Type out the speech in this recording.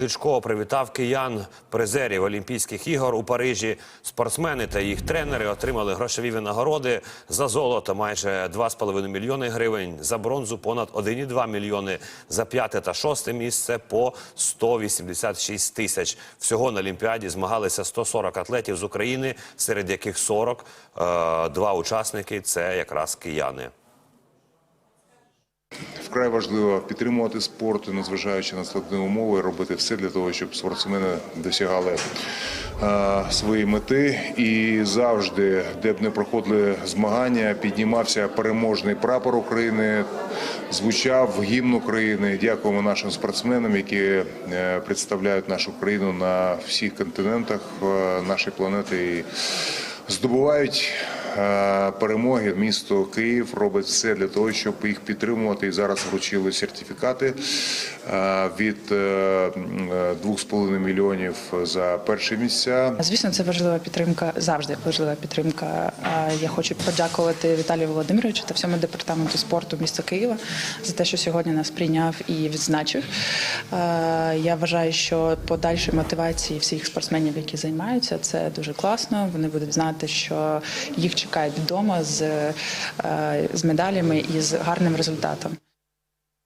Кличко привітав киян призерів Олімпійських ігор у Парижі. Спортсмени та їх тренери отримали грошові винагороди за золото майже 2,5 мільйони гривень, за бронзу понад 1,2 мільйони, за п'яте та шосте місце по 186 тисяч. Всього на Олімпіаді змагалися 140 атлетів з України, серед яких 40 – е, учасники – це якраз кияни. Вкрай важливо підтримувати спорт, незважаючи на складні умови, робити все для того, щоб спортсмени досягали е, свої мети. І завжди, де б не проходили змагання, піднімався переможний прапор України, звучав гімн України. Дякуємо нашим спортсменам, які е, представляють нашу країну на всіх континентах е, нашої планети. І здобувають перемоги. Місто Київ робить все для того, щоб їх підтримувати. І зараз вручили сертифікати е, від е, м, е, 2,5 мільйонів за перші місця. Звісно, це важлива підтримка, завжди важлива підтримка. Я хочу подякувати Віталію Володимировичу та всьому департаменту спорту міста Києва за те, що сьогодні нас прийняв і відзначив. Е, Я вважаю, що подальші мотивації всіх спортсменів, які займаються, це дуже класно. Вони будуть знати, що їх чекають вдома з, е, з медалями і з гарним результатом.